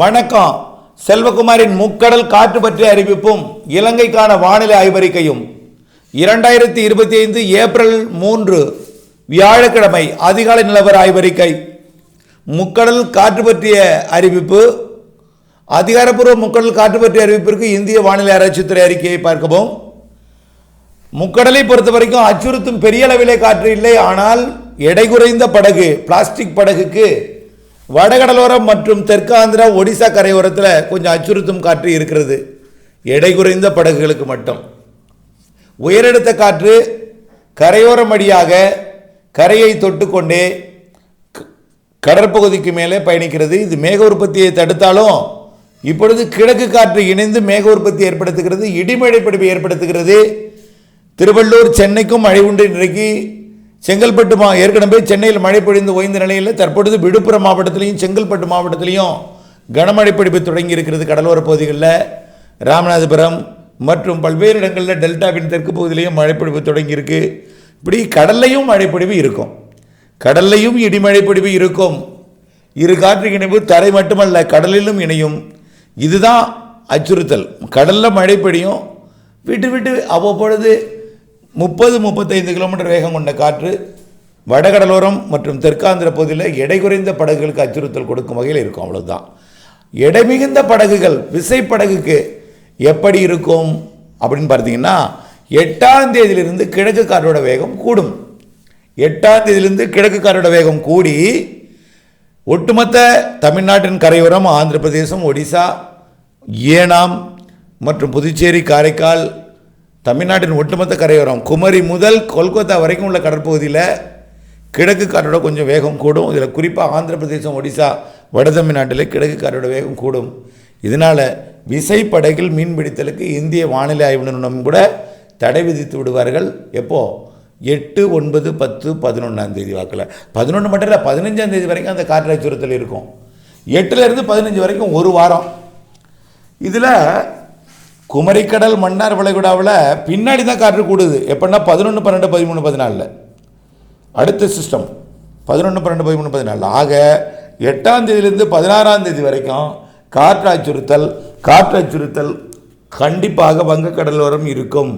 வணக்கம். செல்வகுமாரின் முக்கடல் காற்று பற்றிய அறிவிப்பும் இலங்கைக்கான வானிலை ஆய்வறிக்கையும். இரண்டாயிரத்தி இருபத்தி ஐந்து ஏப்ரல் மூன்று வியாழக்கிழமை அதிகாலை நிலவர ஆய்வறிக்கை. முக்கடல் காற்று பற்றிய அறிவிப்பு. அதிகாரப்பூர்வ முக்கடல் காற்று பற்றிய அறிவிப்பிற்கு இந்திய வானிலை ஆராய்ச்சித்துறை அறிக்கையை பார்க்கவும். முக்கடலை பொறுத்த வரைக்கும் அச்சுறுத்தும் பெரிய அளவிலே காற்று இல்லை ஆனால் எடை குறைந்த படகு பிளாஸ்டிக் படகுக்கு வடகடலோரம் மற்றும் தெற்காந்திரா ஒடிசா கரையோரத்தில் கொஞ்சம் அச்சுறுத்தும் காற்று இருக்கிறது. எடை குறைந்த படகுகளுக்கு மட்டும். உயரெடுத்த காற்று கரையோரம் வழியாக கரையை தொட்டுக்கொண்டே க- கடற்பகுதிக்கு மேலே பயணிக்கிறது. இது மேக உற்பத்தியை தடுத்தாலும் இப்பொழுது கிழக்கு காற்று இணைந்து மேக உற்பத்தி ஏற்படுத்துகிறது. இடிமழை பிடிப்பை ஏற்படுத்துகிறது. திருவள்ளூர் சென்னைக்கும் மழை உண்டு இன்றைக்கு செங்கல்பட்டு மா ஏற்கனவே சென்னையில் மழை பொழிந்து ஓய்ந்த நிலையில் தற்பொழுது விழுப்புரம் மாவட்டத்திலையும் செங்கல்பட்டு மாவட்டத்திலையும் கனமழை பிடிப்பு தொடங்கி இருக்கிறது கடலோர பகுதிகளில். ராமநாதபுரம் மற்றும் பல்வேறு இடங்களில் டெல்டாவின் தெற்கு பகுதியிலையும் மழைப்பொழிவு தொடங்கியிருக்கு இப்படி கடல்லையும் மழைப்பொழிவு இருக்கும். கடல்லையும் இடிமழை பொழிவு இருக்கும். இரு காற்று இணைவு தரை மட்டுமல்ல கடலிலும் இணையும். இதுதான் அச்சுறுத்தல். கடலில் மழை பெய்யும். விட்டு விட்டு அவ்வப்பொழுது முப்பது முப்பத்தைந்து கிலோமீட்டர் வேகம் கொண்ட காற்று வடகடலோரம் மற்றும் தெற்காந்திர பகுதியில் எடை குறைந்த படகுகளுக்கு அச்சுறுத்தல் கொடுக்கும் வகையில் இருக்கும். அவ்வளோதான் எடை மிகுந்த படகுகள் விசைப்படகுக்கு எப்படி இருக்கும் அப்படின்னு பார்த்தீங்கன்னா எட்டாம் தேதியிலிருந்து கிழக்கு காற்றோட வேகம் கூடும். எட்டாம் தேதியிலிருந்து கிழக்கு காற்றோட வேகம் கூடி ஒட்டுமொத்த தமிழ்நாட்டின் கரையோரம் ஆந்திர பிரதேசம் ஒடிசா ஏனாம் மற்றும் புதுச்சேரி காரைக்கால் தமிழ்நாட்டின் ஒட்டுமொத்த கரையோரம் குமரி முதல் கொல்கத்தா வரைக்கும் உள்ள கடற்பகுதியில் கிழக்கு காற்றோட கொஞ்சம் வேகம் கூடும். இதில் குறிப்பாக ஆந்திர பிரதேசம் ஒடிசா வட தமிழ்நாட்டில் கிழக்கு காற்றோட வேகம் கூடும். இதனால் விசைப்படகில் மீன் பிடித்தலுக்கு இந்திய வானிலை ஆய்வு நிறுவனம் கூட தடை விதித்து விடுவார்கள். எப்போது எட்டு ஒன்பது பத்து பதினொன்றாம் தேதி வாக்கில். பதினொன்று மட்டும் இல்லை பதினஞ்சாம் தேதி வரைக்கும் அந்த காற்று அச்சுறுத்தல் இருக்கும். எட்டுலேருந்து பதினஞ்சு வரைக்கும் ஒரு வாரம். இதில் குமரிக்கடல் மன்னார் வளைகுடாவில் பின்னாடி தான் காற்று கூடுது. எப்படின்னா பதினொன்று பன்னெண்டு பதிமூணு பதினாலில். அடுத்த சிஸ்டம் பதினொன்று பன்னெண்டு பதிமூணு பதினாலு ஆக எட்டாம் தேதியிலேருந்து பதினாறாம் தேதி வரைக்கும் காற்று அச்சுறுத்தல் காற்று அச்சுறுத்தல் கண்டிப்பாக வங்கக்கடலோரம் இருக்கும்.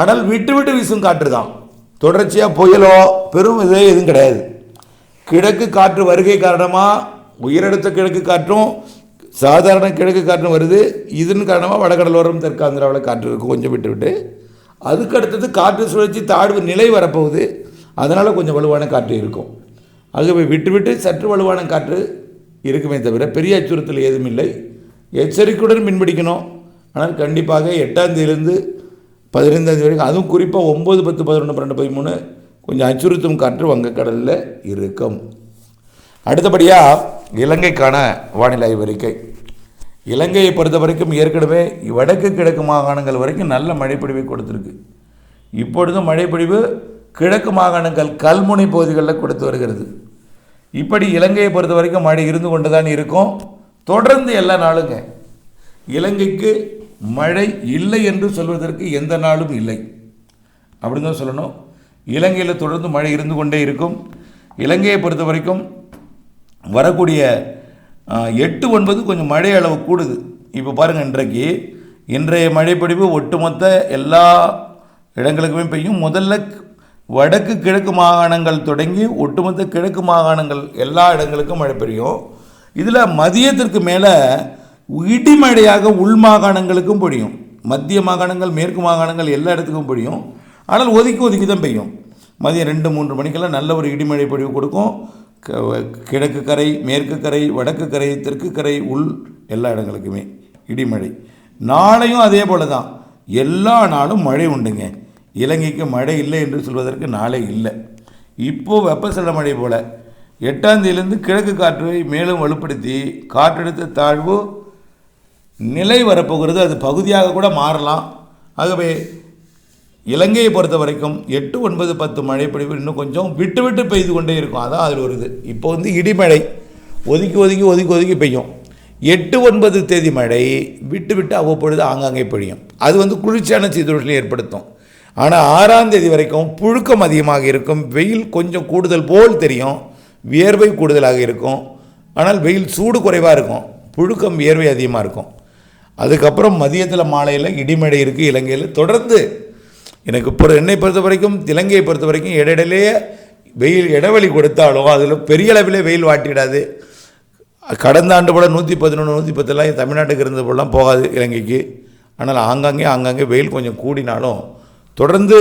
ஆனால் விட்டு விட்டு வீசும் காற்று தான். தொடர்ச்சியாக புயலோ பெரும் இதே எதுவும் கிடையாது. கிழக்கு காற்று வருகை காரணமாக உயரடுத்த கிழக்கு காற்றும் சாதாரண கிழக்கு காற்று வருது. இதன் காரணமாக வடகடலோரம் தெற்காந்திராவில் காற்று இருக்கும் கொஞ்சம் விட்டு விட்டு. அதுக்கு அடுத்தது காற்று சுழற்சி தாழ்வு நிலை வரப்போகுது. அதனால் கொஞ்சம் வலுவான காற்று இருக்கும். ஆகவே விட்டு விட்டு சற்று வலுவான காற்று இருக்குமே தவிர பெரிய அச்சுறுத்தல் ஏதும் இல்லை. எச்சரிக்கையுடன் மீன்பிடிக்கணும் ஆனால் கண்டிப்பாக எட்டாந்தேதியிலேருந்து பதினைந்தாந்தேதி வரைக்கும் அதுவும் குறிப்பாக ஒம்பது பத்து பதினொன்று பன்னெண்டு பதிமூணு கொஞ்சம் அச்சுறுத்தும் காற்று வங்கக்கடலில் இருக்கும். அடுத்தபடியாக இலங்கைக்கான வானிலை அறிக்கை இலங்கையை பொறுத்த வரைக்கும் ஏற்கனவே வடக்கு கிழக்கு மாகாணங்கள் வரைக்கும் நல்ல மழைப்பொழிவை கொடுத்துருக்கு. இப்பொழுதும் மழைப்பொழிவு கிழக்கு மாகாணங்கள் கல்முனை பகுதிகளில் கொடுத்து வருகிறது. இப்படி இலங்கையை பொறுத்த வரைக்கும் மழை இருந்து கொண்டு தான் இருக்கும். தொடர்ந்து எல்லா நாளுங்க. இலங்கைக்கு மழை இல்லை என்று சொல்வதற்கு எந்த நாளும் இல்லை. அப்படின்னு தான் சொல்லணும். இலங்கையில் தொடர்ந்து மழை இருந்து கொண்டே இருக்கும். இலங்கையை பொறுத்த வரைக்கும் வரக்கூடிய எட்டு ஒன்பது கொஞ்சம் மழை அளவு கூடுது. இப்போ பாருங்கள் இன்றைக்கு. இன்றைய மழைப்பொழிவு ஒட்டுமொத்த எல்லா இடங்களுக்குமே பெய்யும். முதல்ல வடக்கு கிழக்கு மாகாணங்கள் தொடங்கி ஒட்டுமொத்த கிழக்கு மாகாணங்கள் எல்லா இடங்களுக்கும் மழை பெய்யும். இதில் மதியத்திற்கு மேலே இடிமழையாக உள் மாகாணங்களுக்கும் பொழியும். மத்திய மாகாணங்கள் மேற்கு மாகாணங்கள் எல்லா இடத்துக்கும் பொழியும். ஆனால் ஒதுக்கி ஒதுக்கி தான் பெய்யும். மதியம் ரெண்டு மூன்று மணிக்கெல்லாம் நல்ல ஒரு இடிமழை பொழிவு கொடுக்கும். கிழக்கு கரை மேற்கு கரை வடக்கு கரை தெற்கு கரை உள் எல்லா இடங்களுக்குமே இடிமழை. நாளையும் அதே போல தான் எல்லா நாளும் மழை உண்டுங்க. இலங்கைக்கு மழை இல்லை என்று சொல்வதற்கு நாளே இல்லை. இப்போது வெப்பசல மழை போல. எட்டாந்தேதியிலேருந்து கிழக்கு காற்றை மேலும் வலுப்படுத்தி காற்றழுத்த தாழ்வு நிலை வரப்போகிறது. அது பகுதியாக கூட மாறலாம். ஆகவே இலங்கையை பொறுத்த வரைக்கும் எட்டு ஒன்பது பத்து மழைப்பொழிவு இன்னும் கொஞ்சம் விட்டு விட்டு பெய்து கொண்டே இருக்கும். அதான் அதில் இது. இப்போ வந்து இடிமழை. ஒதுக்கி ஒதுக்கி ஒதுக்கி ஒதுக்கி பெய்யும். எட்டு ஒன்பது தேதி மழை விட்டு விட்டு அவ்வப்பொழுது ஆங்காங்கே பொழியும். அது வந்து குளிர்ச்சியான சீதோஷனை ஏற்படுத்தும். ஆனால் ஆறாம் தேதி வரைக்கும் புழுக்கம் அதிகமாக இருக்கும். வெயில் கொஞ்சம் கூடுதல் போல் தெரியும். வியர்வை கூடுதலாக இருக்கும். ஆனால் வெயில் சூடு குறைவாக இருக்கும். புழுக்கம் வியர்வை அதிகமாக இருக்கும். அதுக்கப்புறம் மதியத்தில் மாலையில் இடிமழை இருக்குது இலங்கையில். தொடர்ந்து எனக்கு இப்போ என்னை பொறுத்த வரைக்கும் இலங்கையை பொறுத்த வரைக்கும் இடையிடையிலேயே வெயில் இடைவெளி கொடுத்தாலும் அதில் பெரிய அளவில் வெயில் வாட்டிடாது. கடந்த ஆண்டு போல் நூற்றி பதினொன்று நூற்றி பத்துலாம் தமிழ்நாட்டுக்கு இருந்த போலாம் போகாது இலங்கைக்கு. ஆனால் ஆங்காங்கே ஆங்காங்கே வெயில் கொஞ்சம் கூடினாலும் தொடர்ந்து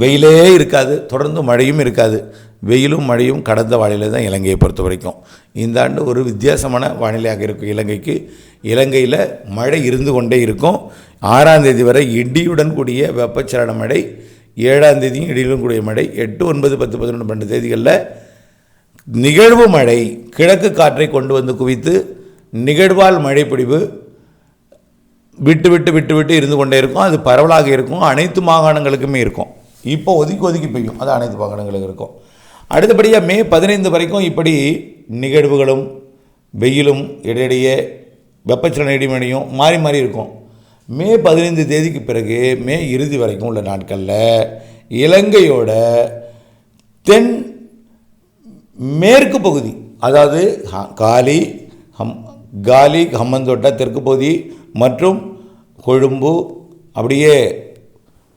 வெயிலே இருக்காது தொடர்ந்து மழையும் இருக்காது. வெயிலும் மழையும் கடந்த வானிலை தான் இலங்கையை பொறுத்த வரைக்கும். இந்த ஆண்டு ஒரு வித்தியாசமான வானிலையாக இருக்கும் இலங்கைக்கு. இலங்கையில் மழை இருந்து கொண்டே இருக்கும். ஆறாம் தேதி வரை இடியுடன் கூடிய வெப்பச்சலன மழை ஏழாம் தேதியும் இடியுடன் கூடிய மழை எட்டு ஒன்பது பத்து பதினொன்று பன்னெண்டு தேதிகளில் நிகழ்வு மழை கிழக்கு காற்றை கொண்டு வந்து குவித்து நிகழ்வால் மழை விட்டு விட்டு விட்டு விட்டு இருந்து கொண்டே இருக்கும். அது பரவலாக இருக்கும். அனைத்து மாகாணங்களுக்குமே இருக்கும். இப்போ ஒதுக்கி ஒதுக்கி பெய்யும். அது அனைத்து மாகாணங்களுக்கு இருக்கும். அடுத்தபடியாக மே பதினைந்து வரைக்கும் இப்படி நிகழ்வுகளும் வெயிலும் இடையிடையே வெப்பச்சலன இடிமணியும் மாறி மாறி இருக்கும். மே பதினைந்து தேதிக்கு பிறகு மே இறுதி வரைக்கும் உள்ள நாட்களில் இலங்கையோட தென் மேற்கு பகுதி அதாவது ஹ- காலி ஹம் காலி ஹம்மந்தோட்டா தெற்கு பகுதி மற்றும் கொழும்பு அப்படியே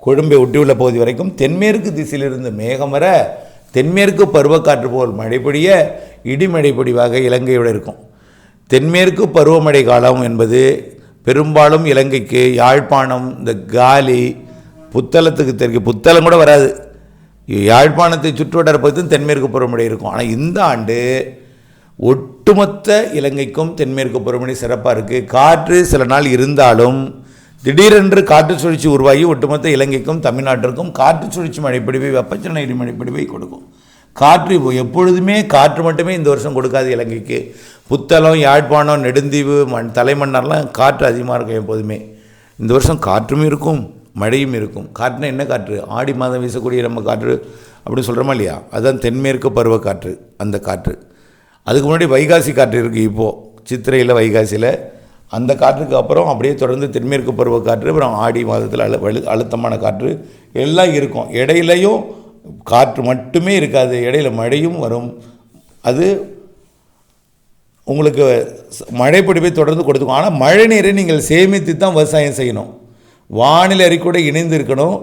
கொழும்பை ஒட்டியுள்ள பகுதி வரைக்கும் தென்மேற்கு திசையிலிருந்து மேகம் வர தென்மேற்கு பருவக்காற்று போல் மழை பொழிய இடிமழை இலங்கையோடு இருக்கும். தென்மேற்கு பருவமழை காலம் என்பது பெரும்பாலும் இலங்கைக்கு யாழ்ப்பாணம் இந்த காலி புத்தளத்துக்கு தெற்கு புத்தளம் கூட வராது. யாழ்ப்பாணத்தை சுற்றுவட்டார பகுதியும் தென்மேற்கு பருவமழை இருக்கும். ஆனால் இந்த ஆண்டு ஒட்டுமொத்த இலங்கைக்கும் தென்மேற்கு பருவமழை சிறப்பாக இருக்குது காற்று சில நாள் இருந்தாலும் திடீரென்று காற்று சுழற்சி உருவாகி ஒட்டுமொத்த இலங்கைக்கும் தமிழ்நாட்டிற்கும் காற்று சுழற்சி மழைப்பிடிவை வெப்பச்சலன இடி மழைப்பிடிவை கொடுக்கும். காற்று இப்போ எப்பொழுதுமே காற்று மட்டுமே இந்த வருஷம் கொடுக்காது இலங்கைக்கு. புத்தளம் யாழ்ப்பாணம் நெடுந்தீவு மண் தலைமன்னர்லாம் காற்று அதிகமாக இருக்கும் எப்போதுமே. இந்த வருஷம் காற்றும் இருக்கும் மழையும் இருக்கும். காற்றுனா என்ன காற்று? ஆடி மாதம் வீசக்கூடிய நம்ம காற்று அப்படின்னு சொல்கிறோமா இல்லையா? அதுதான் தென்மேற்கு பருவ காற்று அந்த காற்று. அதுக்கு முன்னாடி வைகாசி காற்று இருக்குது இப்போது சித்திரையில் வைகாசியில். அந்த காற்றுக்கு அப்புறம் அப்படியே தொடர்ந்து தென்மேற்கு பருவ காற்று அப்புறம் ஆடி மாதத்தில் அழு அழுத்தமான காற்று எல்லாம் இருக்கும். இடையிலையும் காற்று மட்டுமே இருக்காது இடையில மழையும் வரும். அது உங்களுக்கு மழைப்பிடிப்பை தொடர்ந்து கொடுத்துக்கும். ஆனால் மழை நீரை நீங்கள் சேமித்து தான் விவசாயம் செய்யணும். வானிலை அறிக்கூட இணைந்து இருக்கணும்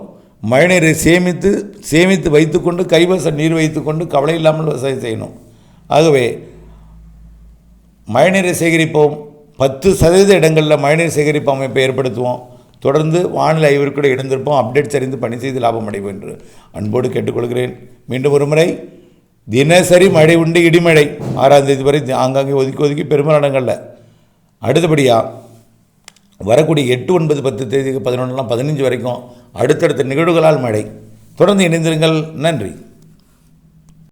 மழை நீரை சேமித்து சேமித்து வைத்துக்கொண்டு கைவசம் நீர் வைத்துக்கொண்டு கவலை இல்லாமல் விவசாயம் செய்யணும். ஆகவே மழைநீரை சேகரிப்போம். பத்து சதவீத இடங்களில் மழைநீர் சேகரிப்பு அமைப்பை ஏற்படுத்துவோம். தொடர்ந்து வானிலை ஆய்விற்குள்ள இணைந்திருப்போம். அப்டேட் அறிந்து பணி செய்து லாபம் அடைவோம் என்று அன்போடு கேட்டுக்கொள்கிறேன். மீண்டும் ஒரு முறை தினசரி மழை உண்டு இடிமழை. ஆறாம் தேதி வரை ஆங்காங்கே ஒதுக்கி ஒதுக்கி பெரும்பாலான அடுத்தபடியாக வரக்கூடிய எட்டு ஒன்பது பத்து தேதிக்கு பதினொன்றுலாம் பதினஞ்சு வரைக்கும் அடுத்தடுத்த நிகழ்வுகளால் மழை. தொடர்ந்து இணைந்திருங்கள். நன்றி.